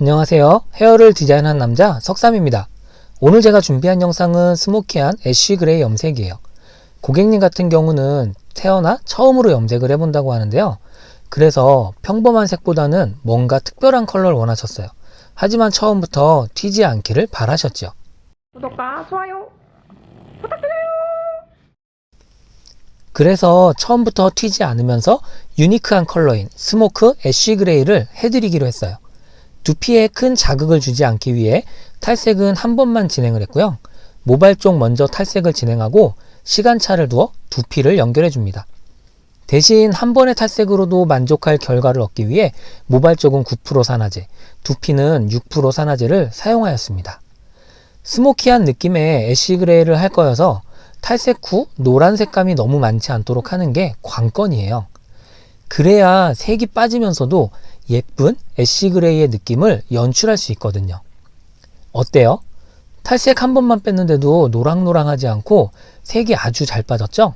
안녕하세요. 헤어를 디자인한 남자 석삼입니다. 오늘 제가 준비한 영상은 스모키한 애쉬 그레이 염색이에요. 고객님 같은 경우는 태어나 처음으로 염색을 해본다고 하는데요. 그래서 평범한 색보다는 뭔가 특별한 컬러를 원하셨어요. 하지만 처음부터 튀지 않기를 바라셨죠. 구독과 좋아요 그래서 처음부터 튀지 않으면서 유니크한 컬러인 스모크 애쉬 그레이를 해드리기로 했어요. 두피에 큰 자극을 주지 않기 위해 탈색은 한 번만 진행을 했고요. 모발 쪽 먼저 탈색을 진행하고 시간차를 두어 두피를 연결해 줍니다. 대신 한 번의 탈색으로도 만족할 결과를 얻기 위해 모발 쪽은 9% 산화제, 두피는 6% 산화제를 사용하였습니다. 스모키한 느낌의 애쉬 그레이를 할 거여서 탈색 후 노란 색감이 너무 많지 않도록 하는 게 관건이에요. 그래야 색이 빠지면서도 예쁜 애쉬 그레이의 느낌을 연출할 수 있거든요. 어때요? 탈색 한 번만 뺐는데도 노랑노랑하지 않고 색이 아주 잘 빠졌죠?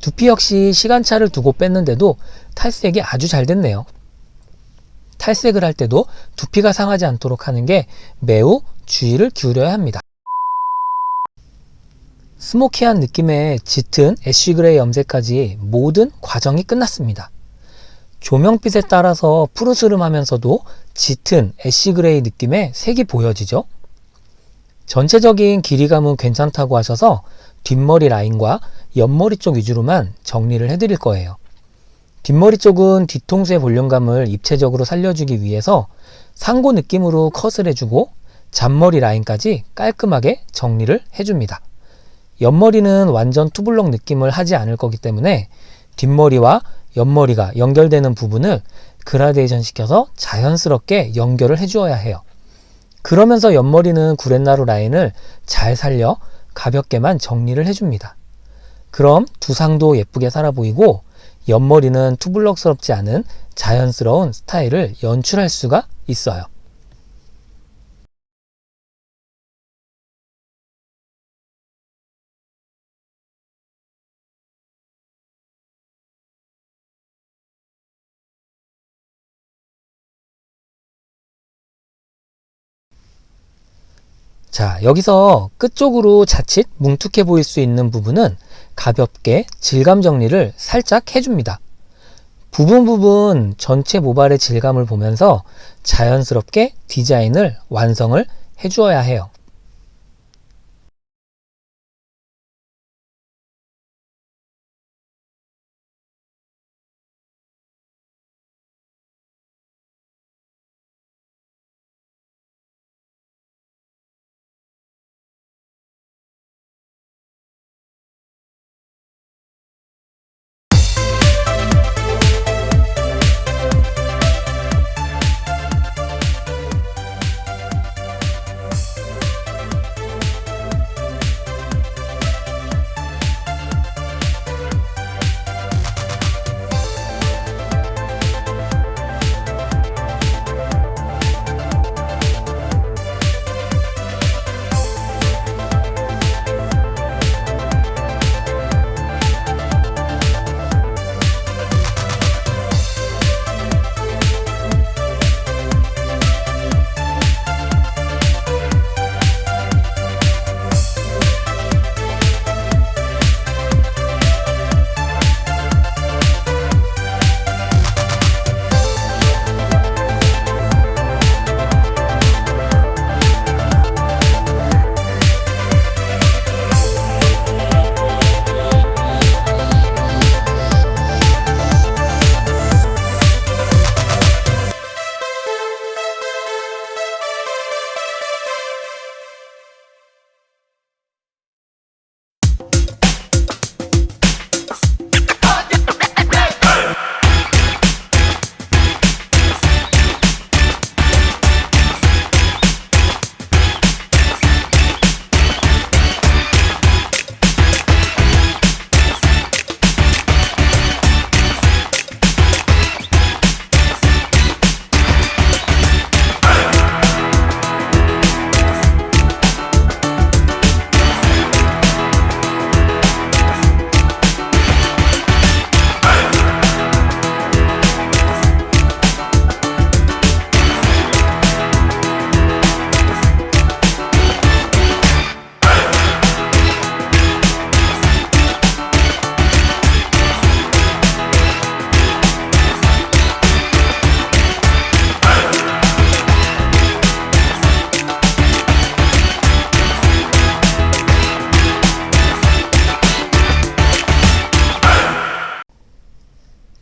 두피 역시 시간차를 두고 뺐는데도 탈색이 아주 잘 됐네요. 탈색을 할 때도 두피가 상하지 않도록 하는 게 매우 주의를 기울여야 합니다. 스모키한 느낌의 짙은 애쉬 그레이 염색까지 모든 과정이 끝났습니다. 조명빛에 따라서 푸르스름하면서도 짙은 애쉬 그레이 느낌의 색이 보여지죠? 전체적인 길이감은 괜찮다고 하셔서 뒷머리 라인과 옆머리 쪽 위주로만 정리를 해드릴 거예요. 뒷머리 쪽은 뒤통수의 볼륨감을 입체적으로 살려주기 위해서 상고 느낌으로 컷을 해주고 잔머리 라인까지 깔끔하게 정리를 해줍니다. 옆머리는 완전 투블럭 느낌을 하지 않을 거기 때문에 뒷머리와 옆머리가 연결되는 부분을 그라데이션 시켜서 자연스럽게 연결을 해주어야 해요. 그러면서 옆머리는 구렛나루 라인을 잘 살려 가볍게만 정리를 해줍니다. 그럼 두상도 예쁘게 살아 보이고 옆머리는 투블럭스럽지 않은 자연스러운 스타일을 연출할 수가 있어요. 자, 여기서 끝쪽으로 자칫 뭉툭해 보일 수 있는 부분은 가볍게 질감 정리를 살짝 해줍니다. 부분 부분 전체 모발의 질감을 보면서 자연스럽게 디자인을 완성을 해주어야 해요.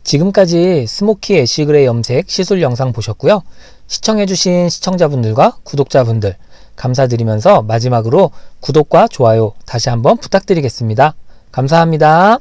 지금까지 스모키 애쉬그레이 염색 시술 영상 보셨고요. 시청해주신 시청자분들과 구독자분들 감사드리면서 마지막으로 구독과 좋아요 다시 한번 부탁드리겠습니다. 감사합니다.